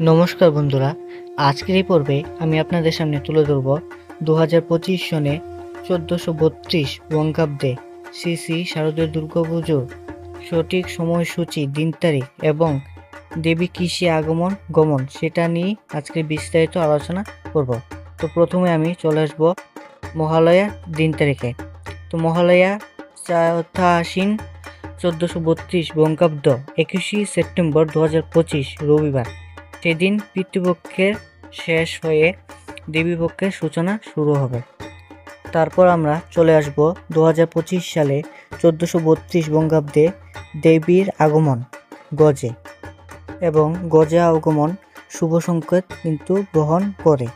নমস্কার বন্ধুরা, আজকের এই পর্বে আমি আপনাদের সামনে তুলে ধরব দু হাজার পঁচিশ সনে চোদ্দোশো বত্রিশ বঙ্গাব্দে শ্রী শ্রী শারদীয় দুর্গাপুজোর সঠিক সময়সূচি, দিন তারিখ এবং দেবী কৃষি আগমন, গমন সেটা নিয়ে আজকে বিস্তারিত আলোচনা করব। তো প্রথমে আমি চলে আসব মহালয়া দিন তারিখে। তো মহালয়া চৌথা আশ্বিন চোদ্দোশো বত্রিশ বঙ্গাব্দ একুশে সেপ্টেম্বর দু হাজার পঁচিশ রবিবার। সেদিন পিতৃপক্ষের শেষ হয়ে দেবীপক্ষের সূচনা শুরু হবে। তারপর আমরা চলে আসব দু হাজার পঁচিশ সালে চোদ্দোশো বত্রিশ বঙ্গাব্দে দেবীর আগমন, গজে। এবং গজে আগমন শুভ সংকেত কিন্তু গ্রহণ করে।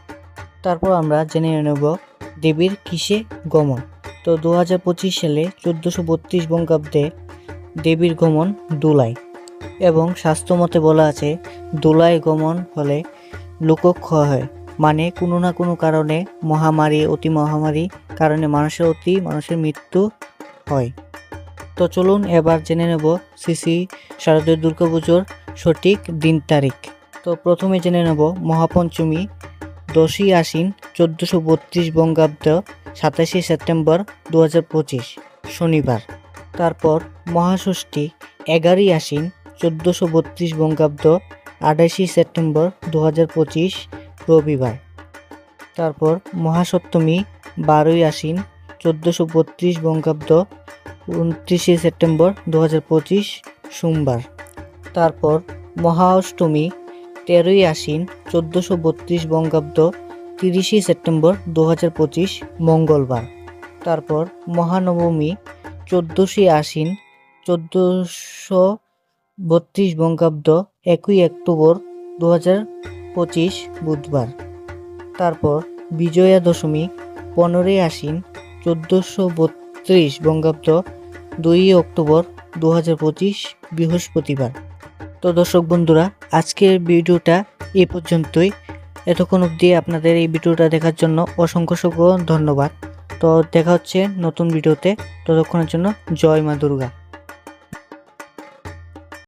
তারপর আমরা জেনে নেব দেবীর কিসে গমন। তো দু হাজার পঁচিশ সালে চোদ্দোশো বত্রিশ বঙ্গাব্দে দেবীর গমন দুলাই এবং স্বাস্থ্যমতে বলা আছে, দোলায় গমন হলে লোকক্ষয় হয় মানে কোনো না কোনো কারণে মহামারী, অতি মহামারী কারণে মানুষের অতি মানুষের মৃত্যু হয়। তো চলুন এবার জেনে নেব শ্রী শারদীয় দুর্গাপুজোর সঠিক দিন তারিখ। তো প্রথমে জেনে নেব মহাপঞ্চমী, দশই আশ্বিন চোদ্দোশো বত্রিশ বঙ্গাব্দ সাতাশে সেপ্টেম্বর দু হাজার পঁচিশ, শনিবার। তারপর মহাষষ্ঠী, এগারোই আশ্বিন চোদ্দোশো বত্রিশ বঙ্গাব্দ আঠাশে সেপ্টেম্বর দু হাজার পঁচিশ রবিবার। তারপর মহাসপ্তমী বারোই আশ্বিন চোদ্দোশো বত্রিশ বঙ্গাব্দ উনত্রিশে সেপ্টেম্বর দু হাজার পঁচিশ সোমবার। তারপর মহা অষ্টমী তেরোই আশ্বিন চোদ্দোশো বত্রিশ বঙ্গাব্দ তিরিশে সেপ্টেম্বর দু হাজার পঁচিশ মঙ্গলবার। তারপর মহানবমী চোদ্দোশে আশ্বিন চোদ্দোশো বত্রিশ বঙ্গাব্দ একই অক্টোবর দু পঁচিশ বুধবার। তারপর বিজয়া দশমী পনেরোই আশ্বিন চোদ্দোশো বত্রিশ বঙ্গাব্দ দুই অক্টোবর দু পঁচিশ বৃহস্পতিবার। তো দর্শক বন্ধুরা, আজকের ভিডিওটা এ পর্যন্তই। এতক্ষণ অবধি আপনাদের এই ভিডিওটা দেখার জন্য অসংখ্য ধন্যবাদ। তো দেখা হচ্ছে নতুন ভিডিওতে। ততক্ষণের জন্য জয় মা দুর্গা।